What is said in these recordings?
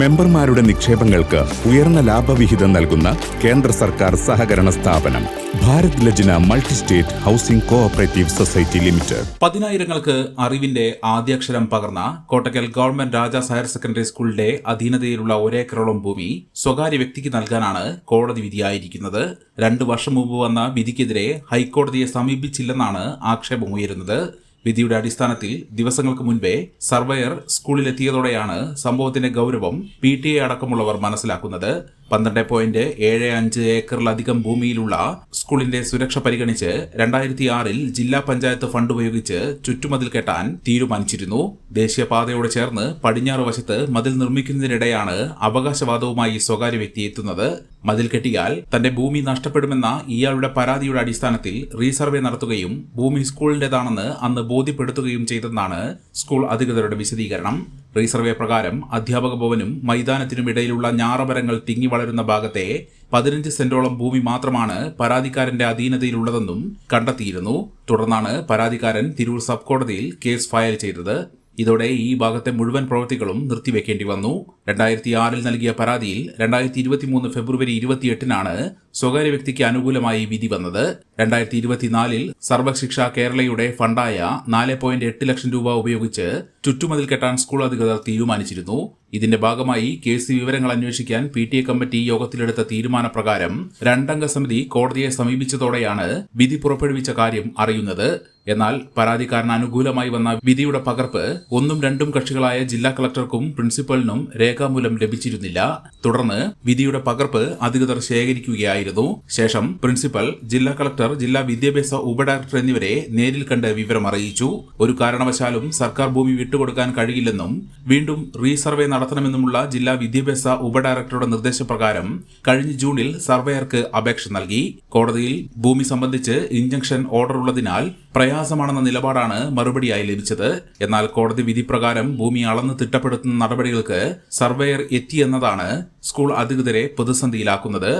മെമ്പർമാരുടെ നിക്ഷേപങ്ങൾക്ക് ഉയർന്ന ലാഭവിഹിതം നൽകുന്ന കേന്ദ്ര സർക്കാർ സഹകരണ സ്ഥാപനം Bharat Lajna Multi State Housing Cooperative Society Limited. പതിനായിരങ്ങൾക്ക് അറിവിന്റെ ആദ്യാക്ഷരം പകർന്ന Kottakkal Government Rajas Higher Secondary സ്കൂളിന്റെ അധീനതയിലുള്ള ഒരേക്കറോളം ഭൂമി സ്വകാര്യ വ്യക്തിക്ക് നൽകാനാണ് കോടതി വിധിയായിരിക്കുന്നത്. രണ്ടു വർഷം മുമ്പ് വന്ന വിധിക്കെതിരെ ഹൈക്കോടതിയെ സമീപിച്ചില്ലെന്നാണ് ആക്ഷേപമുയരുന്നത്. വിധിയുടെ അടിസ്ഥാനത്തിൽ ദിവസങ്ങൾക്ക് മുൻപേ സർവേയർ സ്കൂളിലെത്തിയതോടെയാണ് സംഭവത്തിന്റെ ഗൗരവം പി ടി എ അടക്കമുള്ളവർ മനസ്സിലാക്കുന്നത്. പന്ത്രണ്ട് പോയിന്റ് ഏഴ് അഞ്ച് ഏക്കറിലധികം ഭൂമിയിലുള്ള സ്കൂളിന്റെ സുരക്ഷ പരിഗണിച്ച് രണ്ടായിരത്തി ആറിൽ ജില്ലാ പഞ്ചായത്ത് ഫണ്ട് ഉപയോഗിച്ച് ചുറ്റുമതിൽ കെട്ടാൻ തീരുമാനിച്ചിരുന്നു. ദേശീയപാതയോട് ചേർന്ന് പടിഞ്ഞാറ് വശത്ത് മതിൽ നിർമ്മിക്കുന്നതിനിടെയാണ് അവകാശവാദവുമായി സ്വകാര്യ വ്യക്തി എത്തുന്നത്. മതിൽ കെട്ടിയാൽ തന്റെ ഭൂമി നഷ്ടപ്പെടുമെന്ന ഇയാളുടെ പരാതിയുടെ അടിസ്ഥാനത്തിൽ റീസർവേ നടത്തുകയും ഭൂമി സ്കൂളിന്റേതാണെന്ന് അന്ന് ബോധ്യപ്പെടുത്തുകയും ചെയ്തെന്നാണ് സ്കൂൾ അധികൃതരുടെ വിശദീകരണം. റീസർവേ പ്രകാരം അധ്യാപക ഭവനും മൈതാനത്തിനും ഇടയിലുള്ള ഞാറമരങ്ങൾ തിങ്ങി വളരുന്ന ഭാഗത്തെ പതിനഞ്ച് സെന്റോളം ഭൂമി മാത്രമാണ് പരാതിക്കാരന്റെ അധീനതയിലുള്ളതെന്നും കണ്ടെത്തിയിരുന്നു. തുടർന്നാണ് പരാതിക്കാരൻ തിരൂർ സബ് കോടതിയിൽ കേസ് ഫയൽ ചെയ്തത്. ഇതോടെ ഈ ഭാഗത്തെ മുഴുവൻ പ്രവൃത്തികളും നിർത്തിവെക്കേണ്ടി വന്നു. രണ്ടായിരത്തി ആറിൽ നൽകിയ പരാതിയിൽ രണ്ടായിരത്തി ഇരുപത്തിമൂന്ന് ഫെബ്രുവരി ഇരുപത്തിയെട്ടിനാണ് സ്വകാര്യ വ്യക്തിക്ക് അനുകൂലമായി വിധി വന്നത്. രണ്ടായിരത്തി ഇരുപത്തിനാലിൽ സർവശിക്ഷ കേരളയുടെ ഫണ്ടായ നാല് പോയിന്റ് എട്ട് ലക്ഷം രൂപ ഉപയോഗിച്ച് ചുറ്റുമതിൽ കെട്ടാൻ സ്കൂൾ അധികൃതർ തീരുമാനിച്ചിരുന്നു. ഇതിന്റെ ഭാഗമായി കേസ് വിവരങ്ങൾ അന്വേഷിക്കാൻ പി ടി എ കമ്മിറ്റി യോഗത്തിലെടുത്ത തീരുമാനപ്രകാരം രണ്ടംഗ സമിതി കോടതിയെ സമീപിച്ചതോടെയാണ് വിധി പുറപ്പെടുവിച്ച കാര്യം അറിയുന്നത്. എന്നാൽ പരാതിക്കാരന് അനുകൂലമായി വന്ന വിധിയുടെ പകർപ്പ് ഒന്നും രണ്ടും കക്ഷികളായ ജില്ലാ കളക്ടർക്കും പ്രിൻസിപ്പലിനും രേഖാമൂലം ലഭിച്ചിരുന്നില്ല. തുടർന്ന് വിധിയുടെ പകർപ്പ് അധികൃതർ ശേഖരിക്കുകയായിരുന്നു. ശേഷം പ്രിൻസിപ്പൽ ജില്ലാ കളക്ടർ ജില്ലാ വിദ്യാഭ്യാസ ഉപഡയറക്ടർ എന്നിവരെ നേരിൽ കണ്ട് വിവരം അറിയിച്ചു ഒരു കാരണവശാലും സർക്കാർ ഭൂമി വിട്ടുകൊടുക്കാൻ കഴിയില്ലെന്നും വീണ്ടും റീസർവേ നടത്തണമെന്നുമുള്ള ജില്ലാ വിദ്യാഭ്യാസ ഉപഡയറക്ടറുടെ നിർദ്ദേശപ്രകാരം കഴിഞ്ഞ ജൂണിൽ സർവേയർക്ക് അപേക്ഷ നൽകി. കോടതിയിൽ ഭൂമി സംബന്ധിച്ച് ഇഞ്ചക്ഷൻ ഓർഡർ ഉള്ളതിനാൽ പ്രയാസമാണെന്ന നിലപാടാണ് മറുപടിയായി ലഭിച്ചത്. എന്നാൽ കോടതി വിധി പ്രകാരം ഭൂമി അളന്ന് തിട്ടപ്പെടുത്തുന്ന നടപടികൾക്ക് സർവേയർ എത്തിയെന്നതാണ് സ്കൂൾ അധികൃതരെ പ്രതിസന്ധിയിലാക്കുന്നത്.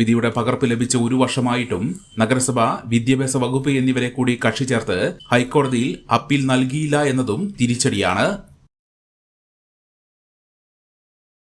വിധിയുടെ പകർപ്പ് ലഭിച്ച ഒരു വർഷമായിട്ടും നഗരസഭ വിദ്യാഭ്യാസ വകുപ്പ് എന്നിവരെ കൂടി കക്ഷി ചേർത്ത് ഹൈക്കോടതിയിൽ അപ്പീൽ നൽകിയില്ല എന്നതും തിരിച്ചടിയാണ്.